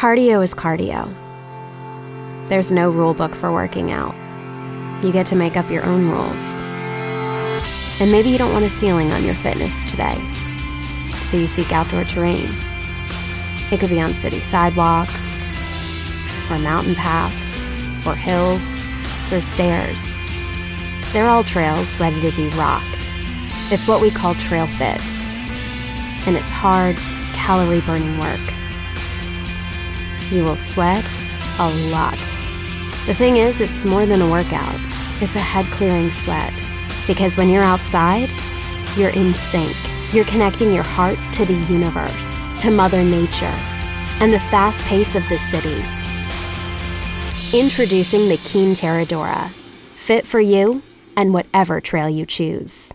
Cardio is cardio. There's no rule book for working out. You get to make up your own rules. And maybe you don't want a ceiling on your fitness today, so you seek outdoor terrain. It could be on city sidewalks, or mountain paths, or hills, or stairs. They're all trails ready to be rocked. It's what we call trail fit. And it's hard, calorie burning work. You will sweat a lot. The thing is, it's more than a workout, it's a head clearing sweat. Because when you're outside, you're in sync. You're connecting your heart to the universe, to Mother Nature, and the fast pace of the city. Introducing the Keen Terradora, fit for you and whatever trail you choose.